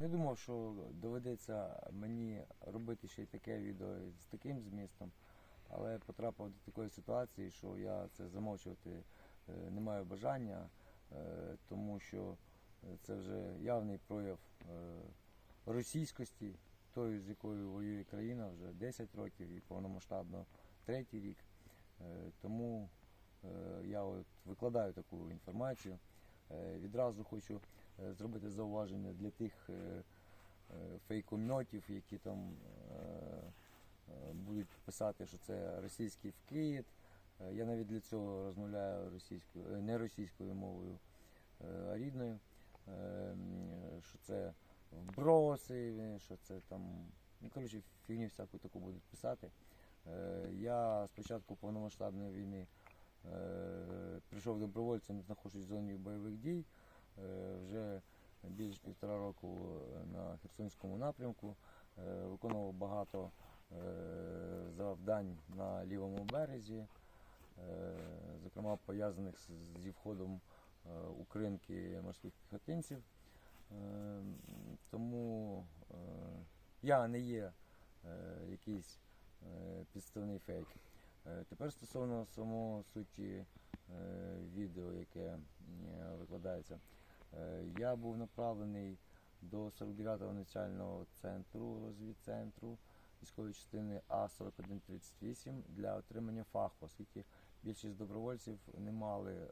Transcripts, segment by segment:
Не думав, що доведеться мені робити ще й таке відео з таким змістом, але потрапив до такої ситуації, що я це замовчувати е, не маю бажання, е, тому що це вже явний прояв е, російськості, тої, з якою воює країна вже 10 років і повномасштабно третій рік. Тому я от викладаю таку інформацію. Відразу хочу зробити зауваження для тих е, е, які там е, е, будуть писати, що це російський вкид. Е, Я навіть для цього розмовляю російською, е, не російською мовою, е, а рідною, Е, що це вброси, що це там, ну коротше, фігню всяку таку будуть писати. Е, Я з початку повномасштабної війни е, прийшов добровольцем, знаходжусь в зоні бойових дій. Е, Вже більш півтора року на Херсонському напрямку. Е, Виконував багато е, завдань на лівому березі, е, зокрема пов'язаних зі входом е, укринки морських піхотинців. Е, Тому е, я не є е, якийсь е, підставний фейк. Е, Тепер стосовно самого суті е, відео, яке е, викладається. Е, Я був направлений до 49-го навчального центру, розвідцентру військової частини А4138 для отримання фаху, оскільки більшість добровольців не мали е,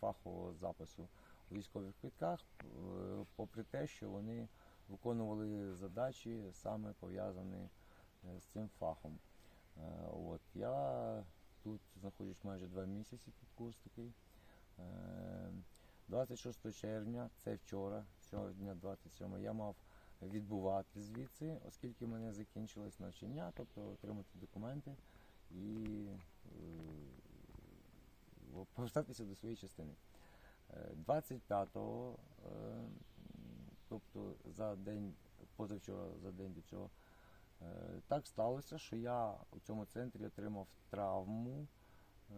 фахового запису у військових квитках, е, попри те, що вони виконували задачі саме пов'язані з цим фахом. От, я тут знаходжусь майже два місяці під курс такий. Е, 26 червня, це вчора, сьогодні 27, я мав відбувати звідси, оскільки в мене закінчилось навчання, тобто отримати документи і е, повертатися до своєї частини. Е, 25-го, е, тобто за день, позавчора, за день до цього, е, так сталося, що я у цьому центрі отримав травму. е,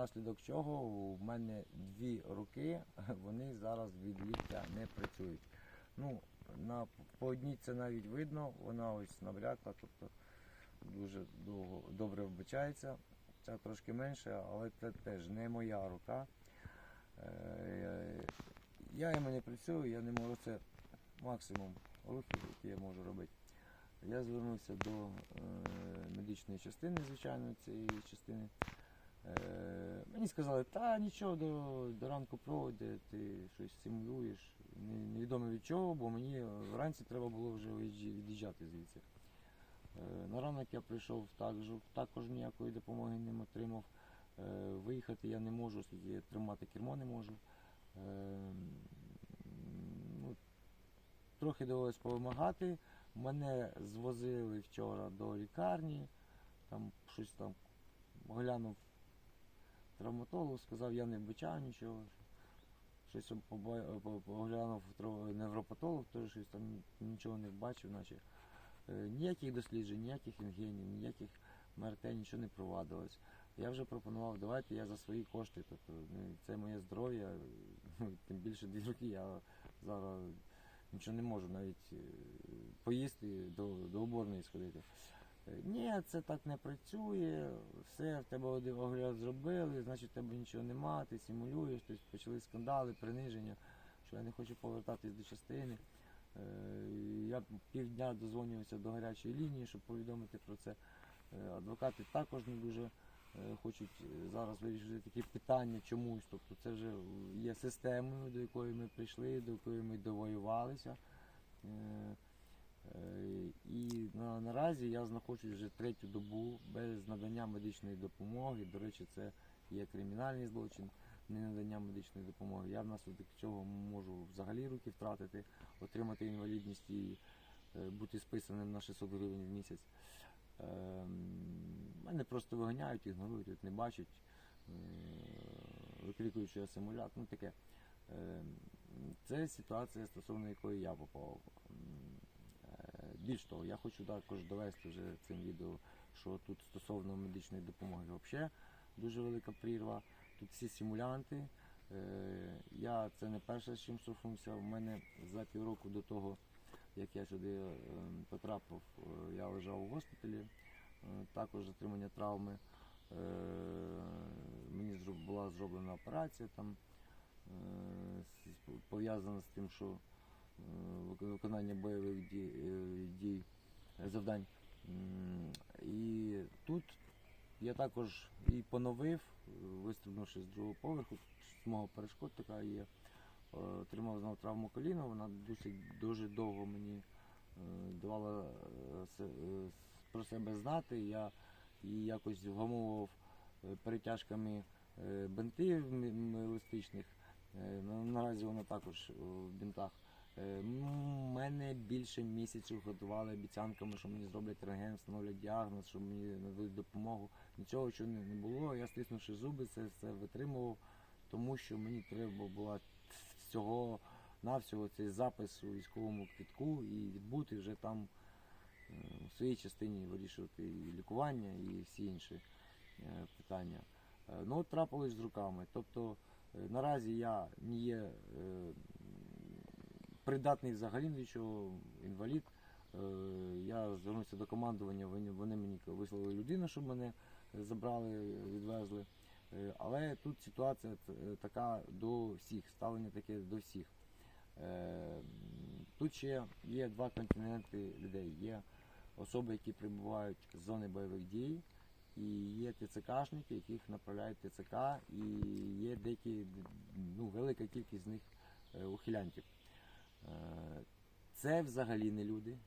внаслідок чого в мене дві руки, вони зараз від ліктя не працюють. Ну, на, по одній це навіть видно, вона ось набрякла, тобто дуже довго, добре вбачається. Ця трошки менше, але це теж не моя рука. Е, Я йому не працюю, я не можу це максимум рухів, які я можу робити. Я звернувся до е, медичної частини, звичайно, цієї частини. Е, мені сказали, та нічого до, до ранку пройде, ти щось симулюєш. Невідомо від чого, бо мені вранці треба було вже від'їжджати звідси. Е, на ранок я прийшов також, також ніякої допомоги не отримав. Е, виїхати я не можу, оскільки тримати кермо не можу. Ну, трохи довелось повимагати. Мене звозили вчора до лікарні, там щось там глянув травматолог, сказав, я не вбачаю нічого. Щось поглянув невропатолог, теж щось там нічого не бачив, наче Е, ніяких досліджень, ніяких рентгенів, ніяких МРТ, нічого не провадилось. Я вже пропонував, давайте я за свої кошти, тобто ну, це моє здоров'я, ну, тим більше дві роки я зараз нічого не можу навіть е, поїсти до, до уборної сходити. Ні, це так не працює, все, в тебе огляд зробили, значить в тебе нічого нема, ти симулюєш, тобто почали скандали, приниження, що я не хочу повертатись до частини. Е, Я півдня дозвонювався до гарячої лінії, щоб повідомити про це. Е, Адвокати також не дуже е, хочуть зараз вирішити такі питання чомусь. Тобто це вже є системою, до якої ми прийшли, до якої ми довоювалися. Е, е, І на, наразі я знаходжусь вже третю добу без надання медичної допомоги. До речі, це є кримінальний злочин, не надання медичної допомоги. Я внаслідок цього можу взагалі руки втратити, отримати інвалідність і е, бути списаним на 600 гривень в місяць. Ем, Мене просто виганяють, ігнорують, от не бачать, е, викрикують, що я ну таке. Це ситуація, стосовно якої я попав. Більш того, я хочу також довести вже цим відео, що тут стосовно медичної допомоги взагалі дуже велика прірва. Тут всі симулянти, Е, Я це не перше, з чим стикнувся. У мене за півроку до того, як я сюди е, потрапив, е, я лежав у госпіталі, також отримання травми. Мені була зроблена операція там, пов'язана з тим, що виконання бойових дій, е, дій е, завдань. І тут я також і поновив, е, вистрибнувши з другого поверху, з мого перешкод така є. е, Отримав знову травму коліна, вона досить дуже довго мені е, давала е, е, про себе знати. Я її якось вгамовував е, перетяжками е, бинтів еластичних. Е, Наразі вона також е, в бінтах. Е, Мене більше місяців готували обіцянками, що мені зроблять рентген, встановлять діагноз, що мені нададуть допомогу. Нічого чого не було. Я стиснувши зуби, це все витримував, тому що мені треба було всього навсього цей запис у військовому квітку і відбути вже там е, в своїй частині вирішувати і лікування, і всі інші е, питання. Ну, от трапилось з руками. Тобто наразі я не є придатний взагалі ні до чого, інвалід. Е, Я звернувся до командування, вони, мені вислали людину, щоб мене е, забрали, відвезли. Е, Але тут ситуація така до всіх, ставлення таке до всіх. Тут ще є два континенти людей. Є особи, які прибувають з зони бойових дій, і є ТЦКшники, яких направляють ТЦК, і є деякі, ну, велика кількість з них ухилянтів. Е, Це взагалі не люди.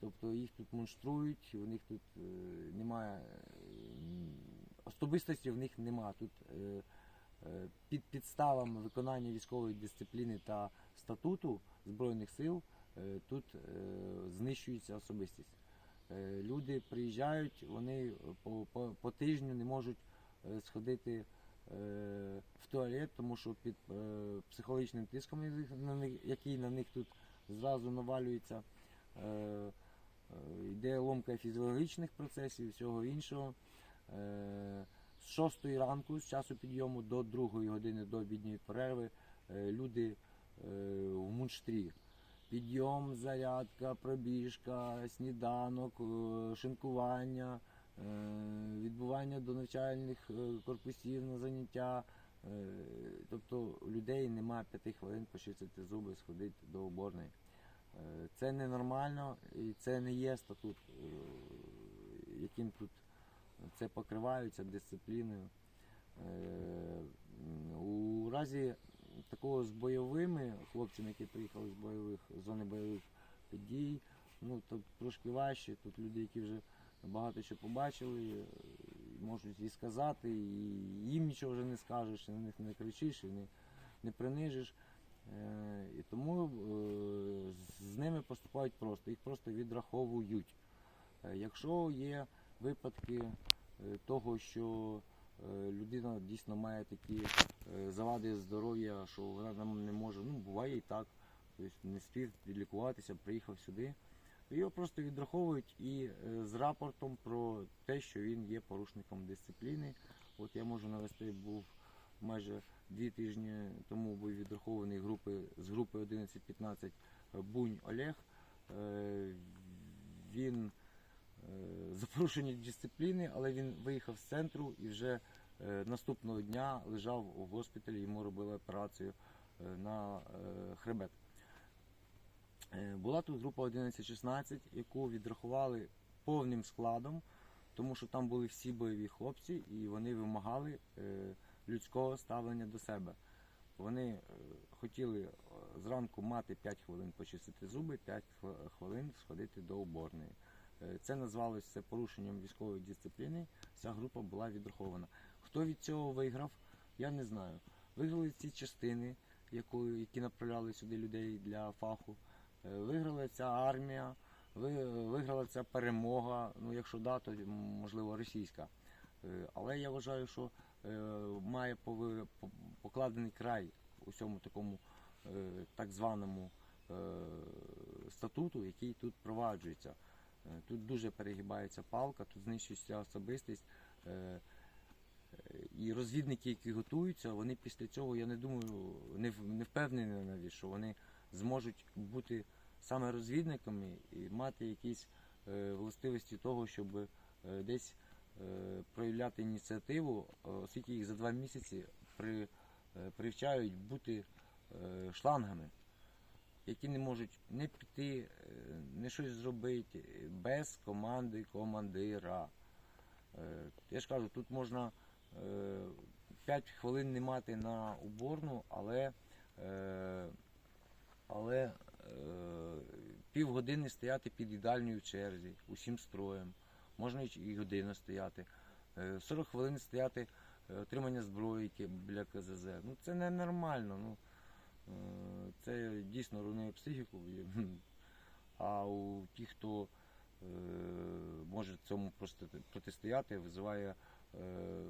Тобто їх тут монструють, у них тут е, немає особистості в них немає. Тут е, під підставами виконання військової дисципліни та статуту Збройних сил тут знищується особистість. Люди приїжджають, вони по, по, по тижню не можуть сходити в туалет, тому що під е, психологічним тиском, який на них- тут зразу навалюється, е, е, йде ломка фізіологічних процесів і всього іншого. З 6 ранку, з часу підйому до 2 години до обідньої перерви, люди в мунштрі. Підйом, зарядка, пробіжка, сніданок, шинкування, відбування до навчальних е, корпусів на заняття. Е, Тобто у людей немає 5 хвилин почистити зуби, сходити до уборної. Е, Це ненормально і це не є статут, е, яким тут це покриваються дисципліною. Е, У разі такого з бойовими хлопцями, які приїхали з бойових з зони бойових дій, ну тут трошки важче. Тут люди, які вже багато що побачили, е, можуть і сказати, і їм нічого вже не скажеш, і на них не кричиш, і не, не принижиш. Е, І тому е, з ними поступають просто, їх просто відраховують. Якщо є випадки того, що людина дійсно має такі завади здоров'я, що вона нам не може, ну буває і так, тобто не спів лікуватися, приїхав сюди. Його просто відраховують і е, з рапортом про те, що він є порушником дисципліни. От я можу навести, був майже дві тижні тому був відрахований групи, з групи 11-15 Бунь Олег. Е, Він е, за порушення дисципліни, але він виїхав з центру і вже е, наступного дня лежав у госпіталі, йому робили операцію е, на е, хребет. Е, Була тут група 11-16, яку відрахували повним складом, тому що там були всі бойові хлопці і вони вимагали е, людського ставлення до себе. Вони е, хотіли зранку мати 5 хвилин почистити зуби, 5 хвилин сходити до уборної. Це назвалося порушенням військової дисципліни. Ця група була відрахована. Хто від цього виграв, я не знаю. Виграли ці частини, які направляли сюди людей для фаху. Е, Виграла ця армія, ви- виграла ця перемога. Ну, якщо да, то можливо російська. Е, Але я вважаю, що е, має покладений край усьому такому е, так званому статуту, який тут впроваджується. Е, Тут дуже перегибається палка, тут знищується особистість. І розвідники, які готуються, вони після цього, я не думаю, не, в- не впевнений навіть, що вони зможуть бути саме розвідниками і мати якісь е, властивості того, щоб е, десь е, проявляти ініціативу, оскільки їх за два місяці при, привчають бути шлангами, які не можуть не піти, не щось зробити без команди командира. Я ж кажу, тут можна 5 хвилин не мати на уборну, але, але е, півгодини стояти під їдальною в черзі, усім строєм. Можна і годину стояти. Е, 40 хвилин стояти е, отримання збройки біля КЗЗ. Ну це ненормально. Ну, е, це дійсно руйнує психіку. А у тих, хто е, може цьому протистояти, визиває е,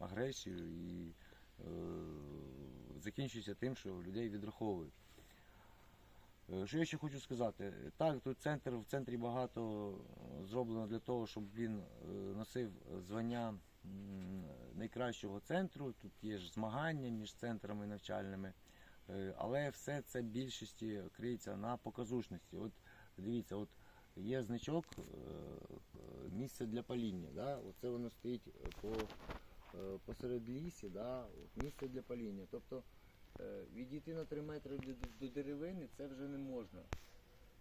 агресію і е, закінчується тим, що людей відраховують. Е, Що я ще хочу сказати? Так, тут центр, в центрі багато е, зроблено для того, щоб він е, носив звання найкращого центру. Тут є ж змагання між центрами навчальними. Але все це в більшості криється на показушності. От дивіться, от є значок місце для паління. Да? Оце воно стоїть по, посеред лісі, да? місце для паління. Тобто відійти на 3 метри до, деревини це вже не можна.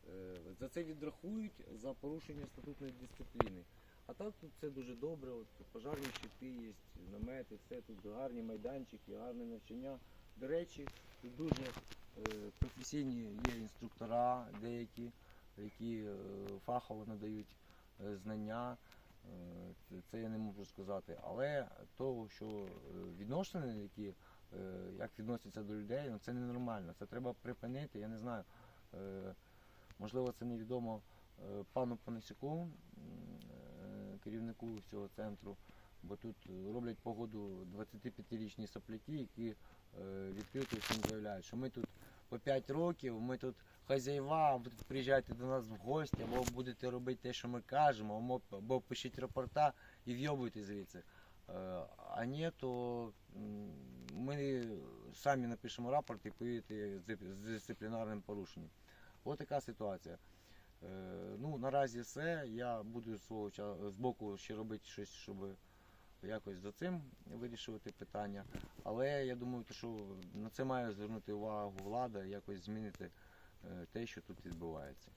Е, За це відрахують за порушення статутної дисципліни. А так тут все дуже добре, от пожарні щити є, намети, все тут гарні майданчики, гарне навчання. До речі, тут дуже е, професійні є інструктора деякі, які е, фахово надають е, знання. Е, це- я не можу сказати. Але того, що е, відношення, які е, як відносяться до людей, ну це ненормально. Це треба припинити. Я не знаю. е, Можливо, це невідомо е, пану Панасюку, е, керівнику цього центру, бо тут роблять погоду 25-річні сопляки, які е, відкрито всім заявляють, що ми тут по 5 років, ми тут хазяїва, ви тут приїжджайте до нас в гості, або будете робити те, що ми кажемо, або, пишіть рапорта і вйобуйте звідси. Е, А ні, то ми самі напишемо рапорт і поїдете з дисциплінарним порушенням. Ось така ситуація. Е, Ну, наразі все. Я буду свого з боку ще робити щось, щоб якось за цим вирішувати питання. Але я думаю, що на це має звернути увагу влада, якось змінити е, те, що тут відбувається.